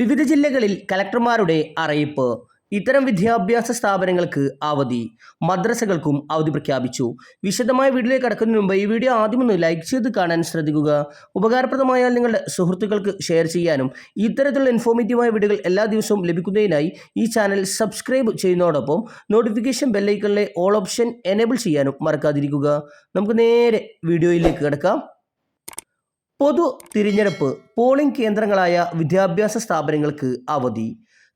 വിവിധ ജില്ലകളിൽ കലക്ടർമാരുടെ അറിയിപ്പ്. ഇത്തരം വിദ്യാഭ്യാസ സ്ഥാപനങ്ങൾക്ക് അവധി. മദ്രസകൾക്കും അവധി പ്രഖ്യാപിച്ചു. വിശദമായ വീഡിയോയിലേക്ക് കടക്കുന്നതിന് മുമ്പ് ഈ വീഡിയോ ആദ്യമൊന്ന് ലൈക്ക് ചെയ്ത് കാണാൻ ശ്രദ്ധിക്കുക. ഉപകാരപ്രദമായാൽ നിങ്ങളുടെ സുഹൃത്തുക്കൾക്ക് ഷെയർ ചെയ്യാനും ഇത്തരത്തിലുള്ള ഇൻഫോർമേറ്റീവായ വീഡിയോകൾ എല്ലാ ദിവസവും ലഭിക്കുന്നതിനായി ഈ ചാനൽ സബ്സ്ക്രൈബ് ചെയ്യുന്നതോടൊപ്പം നോട്ടിഫിക്കേഷൻ ബെല്ലൈക്കണിലെ ഓൾ ഓപ്ഷൻ എനേബിൾ ചെയ്യാനും മറക്കാതിരിക്കുക. നമുക്ക് നേരെ വീഡിയോയിലേക്ക് കിടക്കാം. പൊതു തിരഞ്ഞെടുപ്പ് പോളിംഗ് കേന്ദ്രങ്ങളായ വിദ്യാഭ്യാസ സ്ഥാപനങ്ങൾക്ക് അവധി.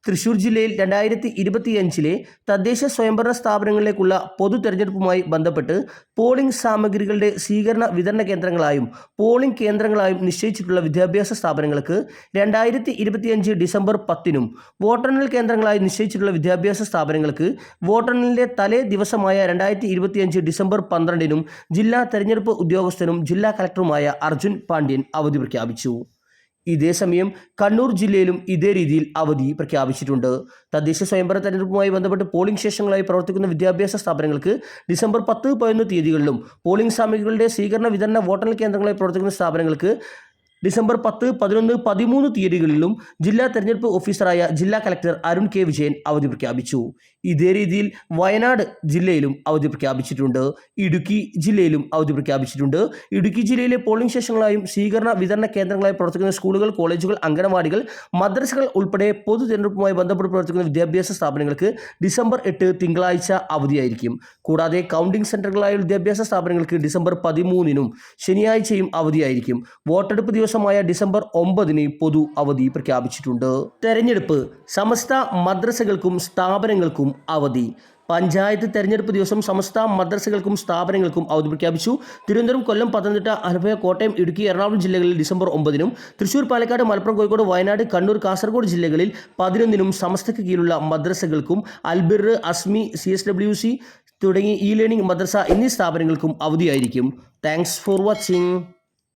തൃശൂർ ജില്ലയിൽ രണ്ടായിരത്തി ഇരുപത്തിയഞ്ചിലെ തദ്ദേശ സ്വയംഭരണ സ്ഥാപനങ്ങളിലേക്കുള്ള പൊതു തെരഞ്ഞെടുപ്പുമായി ബന്ധപ്പെട്ട് പോളിംഗ് സാമഗ്രികളുടെ സ്വീകരണ വിതരണ കേന്ദ്രങ്ങളായും പോളിംഗ് കേന്ദ്രങ്ങളായും നിശ്ചയിച്ചിട്ടുള്ള വിദ്യാഭ്യാസ സ്ഥാപനങ്ങൾക്ക് രണ്ടായിരത്തി ഇരുപത്തിയഞ്ച് ഡിസംബർ പത്തിനും വോട്ടെണ്ണൽ കേന്ദ്രങ്ങളായി നിശ്ചയിച്ചിട്ടുള്ള വിദ്യാഭ്യാസ സ്ഥാപനങ്ങൾക്ക് വോട്ടെണ്ണലിന്റെ തലേ ദിവസമായ രണ്ടായിരത്തി ഇരുപത്തിയഞ്ച് ഡിസംബർ പന്ത്രണ്ടിനും ജില്ലാ തെരഞ്ഞെടുപ്പ് ഉദ്യോഗസ്ഥനും ജില്ലാ കലക്ടറുമായ അർജുൻ പാണ്ഡ്യൻ അവധി പ്രഖ്യാപിച്ചു. ഇതേസമയം കണ്ണൂർ ജില്ലയിലും ഇതേ രീതിയിൽ അവധി പ്രഖ്യാപിച്ചിട്ടുണ്ട്. തദ്ദേശ സ്വയംഭരണ തെരഞ്ഞെടുപ്പുമായി ബന്ധപ്പെട്ട് പോളിംഗ് സ്റ്റേഷനുകളായി പ്രവർത്തിക്കുന്ന വിദ്യാഭ്യാസ സ്ഥാപനങ്ങൾക്ക് ഡിസംബർ പത്ത് പതിനൊന്ന് തീയതികളിലും പോളിംഗ് സാമഗ്രികളുടെ സ്വീകരണ വിതരണ വോട്ടെണ്ണൽ കേന്ദ്രങ്ങളായി പ്രവർത്തിക്കുന്ന സ്ഥാപനങ്ങൾക്ക് ഡിസംബർ പത്ത് പതിനൊന്ന് പതിമൂന്ന് തീയതികളിലും ജില്ലാ തെരഞ്ഞെടുപ്പ് ഓഫീസറായ ജില്ലാ കലക്ടർ അരുൺ കെ. വിജയൻ അവധി പ്രഖ്യാപിച്ചു. ഇതേ രീതിയിൽ വയനാട് ജില്ലയിലും അവധി പ്രഖ്യാപിച്ചിട്ടുണ്ട്. ഇടുക്കി ജില്ലയിലും അവധി പ്രഖ്യാപിച്ചിട്ടുണ്ട്. ഇടുക്കി ജില്ലയിലെ പോളിംഗ് സ്റ്റേഷനുകളായും സ്വീകരണ വിതരണ കേന്ദ്രങ്ങളായി പ്രവർത്തിക്കുന്ന സ്കൂളുകൾ കോളേജുകൾ അംഗനവാടികൾ മദ്രസകൾ ഉൾപ്പെടെ പൊതു തെരഞ്ഞെടുപ്പുമായി ബന്ധപ്പെട്ട് പ്രവർത്തിക്കുന്ന വിദ്യാഭ്യാസ സ്ഥാപനങ്ങൾക്ക് ഡിസംബർ എട്ട് തിങ്കളാഴ്ച അവധിയായിരിക്കും. കൂടാതെ കൗണ്ടിംഗ് സെന്ററുകളായ വിദ്യാഭ്യാസ സ്ഥാപനങ്ങൾക്ക് ഡിസംബർ പതിമൂന്നിനും ശനിയാഴ്ചയും അവധിയായിരിക്കും. വോട്ടെടുപ്പ് ദിവസമായ ഡിസംബർ ഒമ്പതിന് പൊതു അവധി പ്രഖ്യാപിച്ചിട്ടുണ്ട്. തെരഞ്ഞെടുപ്പ് സമസ്ത മദ്രസകൾക്കും സ്ഥാപനങ്ങൾക്കും അവധി. പഞ്ചായത്ത് തെരഞ്ഞെടുപ്പ് ദിവസം സമസ്ത മദ്രസകൾക്കും സ്ഥാപനങ്ങൾക്കും അവധി പ്രഖ്യാപിച്ചു. തിരുവനന്തപുരം കൊല്ലം പത്തനംതിട്ട ആലപ്പുഴ കോട്ടയം ഇടുക്കി എറണാകുളം ജില്ലകളിൽ ഡിസംബർ ഒമ്പതിനും തൃശൂർ പാലക്കാട് മലപ്പുറം കോഴിക്കോട് വയനാട് കണ്ണൂർ കാസർഗോഡ് ജില്ലകളിൽ പതിനൊന്നിനും സമസ്തയ്ക്ക് കീഴിലുള്ള മദ്രസകൾക്കും Albir Asmi C S W C തുടങ്ങി ഇ ലേണിംഗ് മദ്രസ എന്നീ സ്ഥാപനങ്ങൾക്കും അവധിയായിരിക്കും. Thanks for watching.